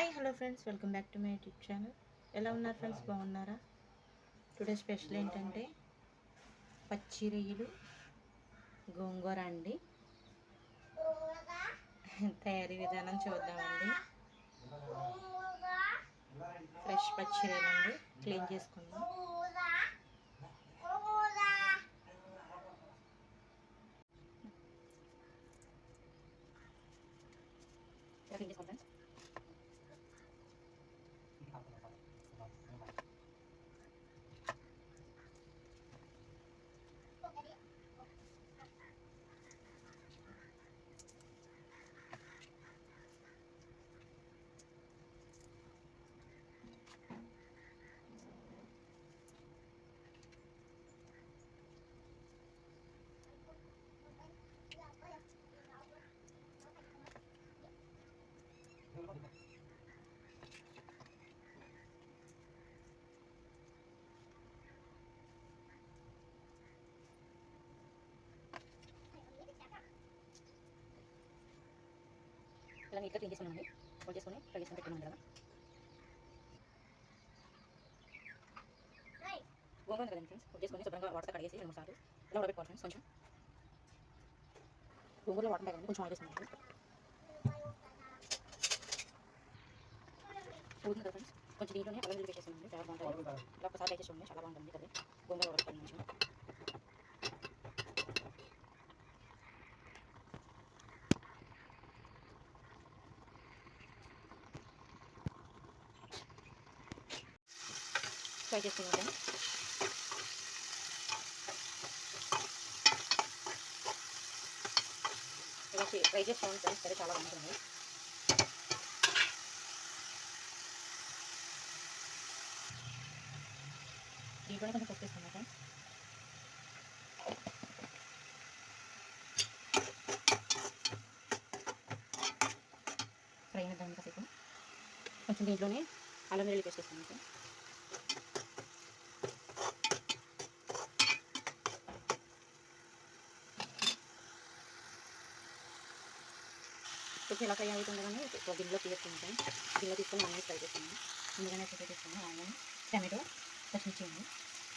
Hi hello friends. Welcome back to my YouTube channel. ఎలా ఉన్నారు friends? బాగున్నారా? Today special ఏంటంటే పచ్చి రొయ్యలు గోంగూర అండి. తయారీ విధానం చూద్దామండి. ఫ్రెష్ పచ్చి రొయ్యలు అండి క్లీన్ చేసుకుందాం క్లీన్ చేసుకుంటాం ఇలా నీట్గా క్లీన్ చేసుకున్నామండి ఫోల్డ్ చేసుకొని ఫ్రై చేసుకొని పెట్టుకున్నాం కదా గోంగూర కదండి ఫ్రెండ్స్ ఫోల్డ్ చేసుకొని శుభ్రంగా వాటర్ కడిగేసి రెండు మూడు సార్లు ఇలా ఉడబెట్టుకోవాలి ఫ్రెండ్స్ కొంచెం గోంగూరలో వాటర్ కదండి కొంచెం ఆయిల్ వేసుకున్నాం ఊరుతుంది కదా ఫ్రెండ్స్ కొంచెం దీంట్లోనే అల్లం వెల్లుల్లి వేసేసామండి చాలా బాగుంటుంది ఇలా ఒకసారి అయితే చూడండి చాలా బాగుంటుంది కదా గోంగూర ఉడకడం మంచిగా ఫ్రై చేసుకున్నాం ఇలా ఫ్రై చేసుకోండి ఫ్రెండ్స్ సరే చాలా బాగుంటుంది. ఇది కూడా కొంచెం పసుపు వేసుకున్నాం ఫ్రెండ్స్. ఫ్రై అయిన కాసేపు కొంచెం దీంట్లోనే అల్లం వెల్లుల్లి పేస్ట్ వేసుకున్నాం ఫ్రెండ్స్. వచ్చి ఎలా ఫ్రై అవుతుంది కానీ ఒక గిన్నెలో తీసుకుంటాం గిన్నెలో తీసుకొని ఆనియన్స్ ఫ్రై చేస్తాము ముందుగానే ప్రిపేర్ చేసుకున్నాం ఆనియన్ టమాటో పచ్చిమిర్చి ఉంది.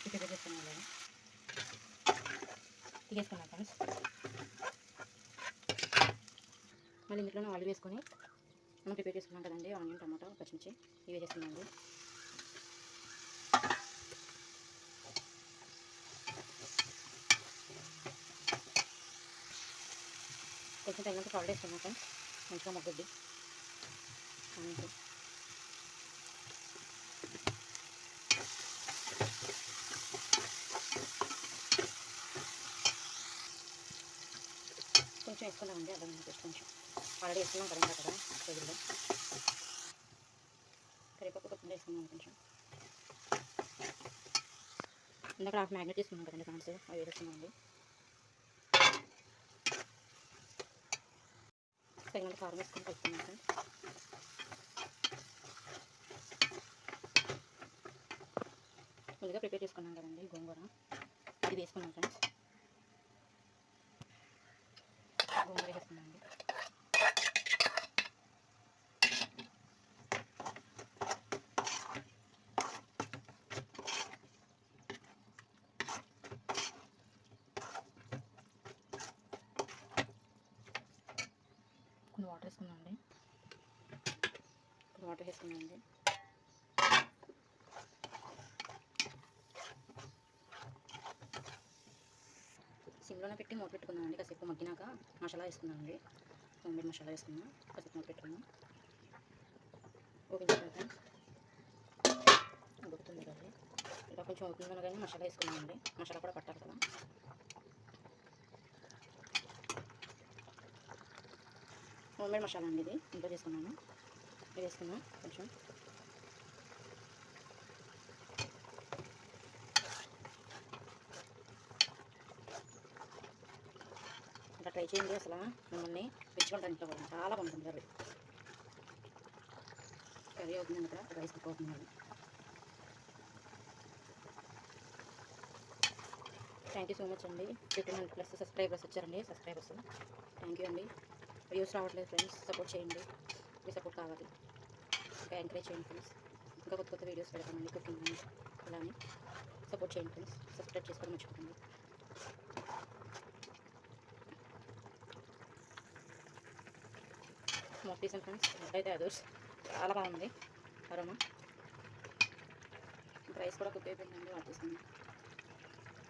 ప్రిపేర్ చేసుకున్నాం అలాగే తీసేసుకున్నాం ఫ్రెండ్స్. మళ్ళీ ఇంట్లోనే ఆయిల్ వేసుకొని మనం ప్రిపేర్ చేసుకున్నాం కదండి. ఆనియన్ టమాటో పచ్చిమిర్చి ఇవి వేసేస్తున్నాండి కొంచెం తగినంత సాల్ట్ వేసుకున్నాం ఫ్రెండ్స్. కొంచెం మొగ్గద్ది అంతే. కొంచెం వేసుకున్నామండి అల్లం పేస్ట్ కొంచెం. ఆల్రెడీ వేసుకున్నాం కదా కదా తెగుల్లో కరివేపాకు కొత్తిమీర వేసుకున్నాం కొంచెం. ఇందాక హాఫ్ మ్యాగ్నెట్ తీసుకున్నాం కదండి ఫ్రాన్స్ అవి వేసుకున్నాం అండి. తగినంత కారం వేసుకొని కలుపుకున్నాం ముందుగా ప్రిపేర్ చేసుకున్నాం కదండి గోంగూర. ఇది వేసుకున్నాం ఫ్రెండ్స్ గోంగూర వేసుకున్నాం అండి కొన్ని వాటర్ వేసుకున్నాం వాటర్ వేసుకున్నాం సిమ్లోనే పెట్టి మూత పెట్టుకున్నామండి కాసేపు మగ్గినాక మసాలా వేసుకున్నామండి హోమ్మేడ్ మసాలా వేసుకున్నాం కాసేపు మూత పెట్టుకున్నాం ఓపెన్ చేసాం ఫ్రెండ్స్ ఉడుకుతుంది కదా ఇలా కొంచెం ఓపెన్ కానీ మసాలా వేసుకున్నామండి మసాలా కూడా పట్టాలి కదా. హోమ్మేడ్ మసాలా అండి ఇది. ఇంట్లో చేసుకున్నాను. ఇది వేసుకున్నాం కొంచెం. ఇంకా ట్రై చేయండి అసలు. మిమ్మల్ని పెంచుకుంటాను ఇంట్లో కూడా చాలా బాగుంటుంది కర్రీ. కర్రీ అవుతుంది ఇక్కడ రైస్ కుక్ అవుతుంది థ్యాంక్ యూ సో మచ్ అండి. ఫిఫ్టీన్ హండ్రెడ్ ప్లస్ సబ్స్క్రైబర్స్ వచ్చారండి. సబ్స్క్రైబర్స్. థ్యాంక్ యూ అండి. వ్యూస్ రావట్లేదు ఫ్రెండ్స్. సపోర్ట్ చేయండి. మీ సపోర్ట్ కావాలి. ఇంకా ఎంకరేజ్ చేయండి ఫ్రెండ్స్. ఇంకా కొత్త కొత్త వీడియోస్ పెడతామండి కుకింగ్ అని అలానే సపోర్ట్ చేయండి ఫ్రెండ్స్. సబ్స్క్రైబ్ చేసుకోవడం మర్చిపోకండి. స్మోక్ తీసాను ఫ్రెండ్స్ అయితే అదర్స్ చాలా బాగుంది. అరమా. రైస్ కూడా కుక్ అయిపోయిందండి వాటిస్తుంది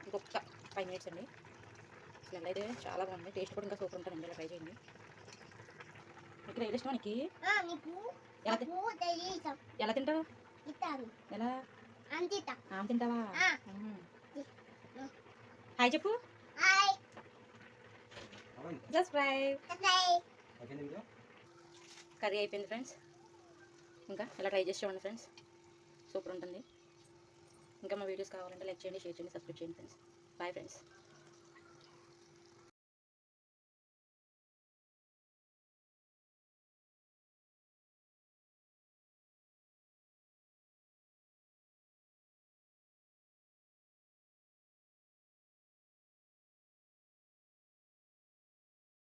ఇంకొక ఫైవ్ మినిట్స్ అండి. స్మెల్ అయితే చాలా బాగుంది. టేస్ట్ కూడా ఇంకా సూపర్ ఉంటుందండి. ఇలా ట్రై చేయండి. ఇక్కడ ఏది ఇష్టం నీకు? నీకు ఎలా తింటావు? ఎలా? ఆమె తింటావా. హాయ్ చెప్పు. హాయ్. సబ్స్క్రైబ్ బాయ్ కర్రీ అయిపోయింది ఫ్రెండ్స్ ఇంకా ఇలా ట్రై చేసి చూడండి ఫ్రెండ్స్ సూపర్ ఉంటుంది. ఇంకా మా వీడియోస్ కావాలంటే లైక్ చేయండి షేర్ చేయండి సబ్స్క్రైబ్ చేయండి ఫ్రెండ్స్ బాయ్ ఫ్రెండ్స్